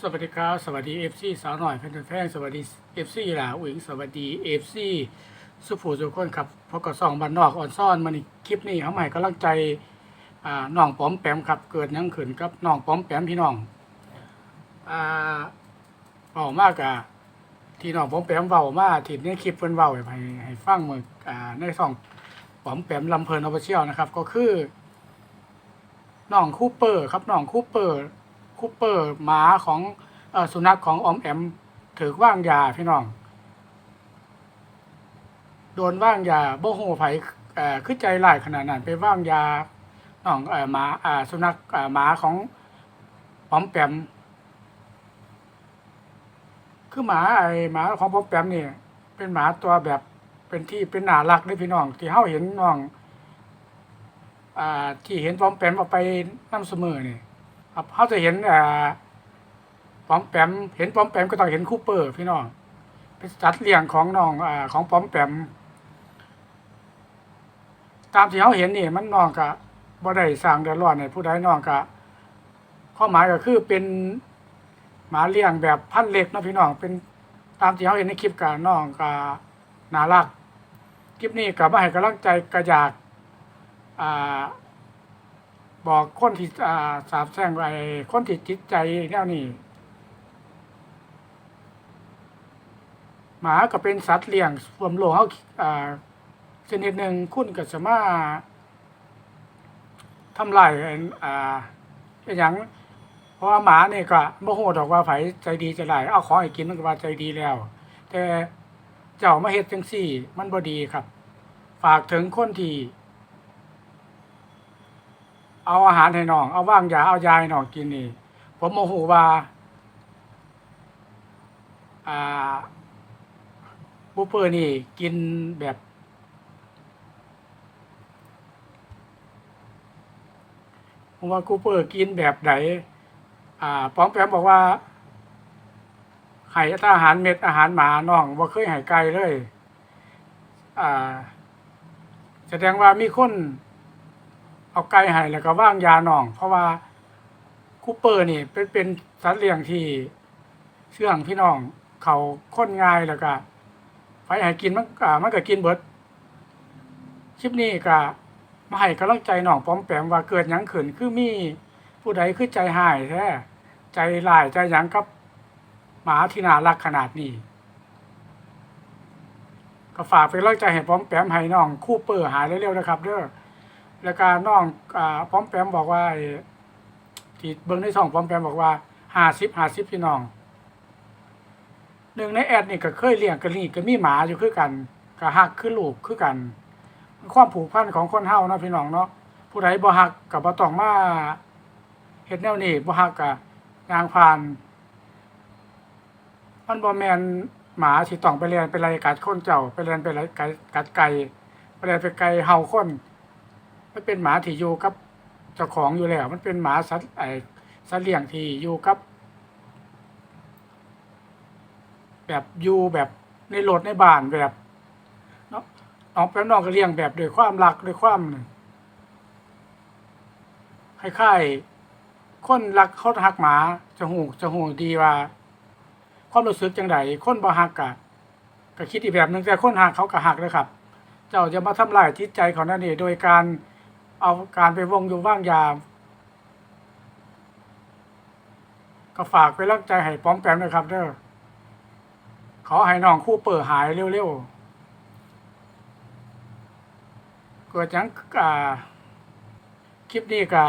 สวัสดีครับ สวัสดีเอฟซีสาวหน่อยแฟนแฟนสวัสดีเอฟซีหลาอุ๋งสวัสดีเอฟซีสุภูสุขคนครับพบกับสองบันนอกอ่อนซ่อนมาในคลิปนี้เขาใหม่กำลังใจอ่าน้องป้อมแปมครับ เกิดยังขืนกับน้องป้อมแปมพี่น้องอ่าเบามากอะที่น้องป้อมแปมเบามากที่ในคลิปเพิ่นเบาให้ให้ฟังมืออ่าในสองป้อมแปมลำเพลินออฟฟิเชียลนะครับ ก็คือน้องคูเปอร์ครับน้องคูเปอร์ คูเปอร์หมาของอสุนัขของอมแอมถือว่างยาพี่น้อง โดนว่างยาโบ่ฮู้ไผเอ่อคือใจร้ายขนาดนั้นไปว่างยาน้องหมาสุนัขหมาของอมแปมคือหมาไอหมาของอมแปมนี่เป็นหมาตัวแบบเป็นที่เป็นหนารักเด้พี่น้อง ที่เฮาเห็นน้อง อ่าที่เห็นอมแปมเอาไปนำเสมอนี่ครับ เขาจะเห็นอ่าปอมแปมเห็นปอมแปมก็ต้องเห็นคูเปอร์พี่น้องเป็นสัตว์เลี้ยงของน้องอ่าของปอมแปม ตามที่เขาเห็นนี่มันน้องก็บ่ได้สร้างเดือดร้อนให้ผู้ใดน้องก็ข้อหมายก็คือเป็นหมาเลี้ยงแบบพันเล็กนะพี่น้องเป็นตามที่เขาเห็นในคลิปก็น้องก็น่ารักคลิปนี้ก็มาให้กำลังใจกระอยากอ่า บอกคนที่อ่าสาบแช่งไอ้คนที่จิตใจแนวนี้หมาก็เป็นสัตว์เลี้ยงรวมโลกเขาอ่าชนิดหนึ่งคุณก็สามารถทำลายอ่าอย่างเพราะว่าหมาเนี่ยก็บ่ฮู้ดอกว่าไผใจดีใจร้ายเอาของให้กินมันก็ว่าใจดีแล้ว แต่เจ้ามาเฮ็ดจังซี่ มันบ่ดีครับ ฝากถึงคนที่ เอาอาหารให้น้อง เอาว่างยาเอายาให้น้องกินนี่ ผมโมโหว่าอ่าบูเปอร์นี่กินแบบ ผมว่ากูเปอร์กินแบบไหนอ่าป้อมแปมบอกว่าให้ถ้าอาหารเม็ดอาหารหมาน้องบ่เคยให้ไก่เลย อ่า แสดงว่ามีคน เอาไก่ให้แล้วก็ว่างยาหนอง เพราะว่าคูเปอร์นี่เป็นเป็นสัตว์เลี้ยงที่เชื่องพี่น้องเขาค้นง่ายแล้วก็ไปให้กินมันก็มันก็กินเบิดคลิปนี้ก็มาให้กำลังใจน้องป้อมแปมว่าเกิดหยังขึ้นคือมีผู้ใดคือใจหายแท้ใจลายใจหยังกับหมาที่น่ารักขนาดนี้ ก็ฝากเป็นกำลังใจให้ป้อมแปมให้น้องคูเปอร์หายเร็วๆนะครับเด้อ แล้วก็น้องอ่าป้อมแปมบอกว่าไอ้ที่เบิ่งในช่องป้อมแปมบอกว่าห้าสิบห้าสิบพี่น้องหนึ่งในแอดนี่ก็เคยเลี้ยงกันนี่ก็มีหมาอยู่คือกันก็ฮักคือลูกคือกันมันความผูกพันของคนเฮานะพี่น้องเนาะผู้ใดบ่ฮักก็บ่ต้องมาเฮ็ดแนวนี้บ่ฮักก็ยางผ่านมันบ่แมนหมาที่ต้องไปเรียนไปไล่กัดคนเจ้าไปเรียนไปไล่กัดไก่ไปเรียนไปไก่เห่าคน มันเป็นหมาที่อยู่กับเจ้าของอยู่แล้ว มันเป็นหมาสัตว์ไอ้สัตว์เลี้ยงที่อยู่กับ แบบอยู่แบบในรถในบ้านแบบเนาะน้องแป๊บน้องก็เลี้ยงแบบด้วยความรักด้วยความคล้ายๆคนรักเขาหักหมาจะหูจะหูดีว่า ความรู้สึกจังไดคนบ่ฮักกะก็คิดอีกแบบหนึ่งแต่คนฮักเขาก็ฮักเลยครับ เจ้าจะมาทำลายจิตใจเขานั่นเองโดยการ เอาการไปวงอยู่ว่างยามก็ฝากไปรักใจให้ป้อมแปมนะครับเด้อขอให้น้องคู่เปิดหายเร็วๆ เกิดจังอ่าคลิปนี้ก็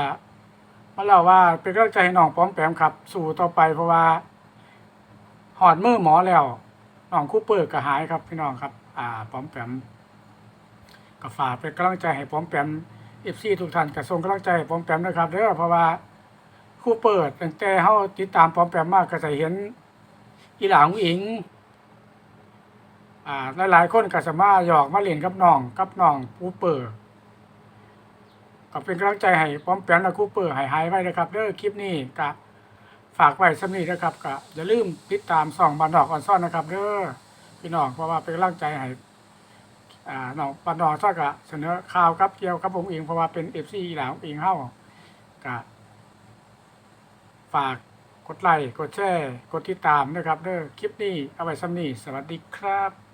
มาเล่าว่าเป็นกำลังใจให้น้องป้อมแปมครับ สู่ต่อไปเพราะว่าหอดมือหมอแล้วน้องคู่เปิดก็หายครับพี่น้องครับ อ่าป้อมแปมก็ฝากเป็นกำลังใจให้ผมแปม เอฟซีทุกท่านก็ส่งกำลังใจให้ผมแปมนะครับเด้อเพราะว่าคู่เปิดตั้งแต่เฮาติดตามผมแปมมากก็จะเห็นอีหลาของอิงอ่าหลายๆคนก็สามารถหยอกมาเล่นกับน้องกับน้องคู่เปิดก็เป็นกำลังใจให้ผมแปมและคู่เปิดให้หายไว้นะครับเด้อคลิปนี้ก็ฝากไว้สำนีนะครับก็อย่าลืมติดตามส่องบันดอกอ่อนซ่อนนะครับเด้อพี่น้องเพราะว่าเป็นกำลังใจให้ อ่าน้องปานองซะกะเสนอข่าวครับเกี่ยวกับผมเองเพราะว่าเป็นเอฟซีหลานเองเฮากะฝากกดไลค์กดแชร์กดติดตามนะครับเด้อคลิปนี้เอาไว้ซ้ำนี้สวัสดีครับ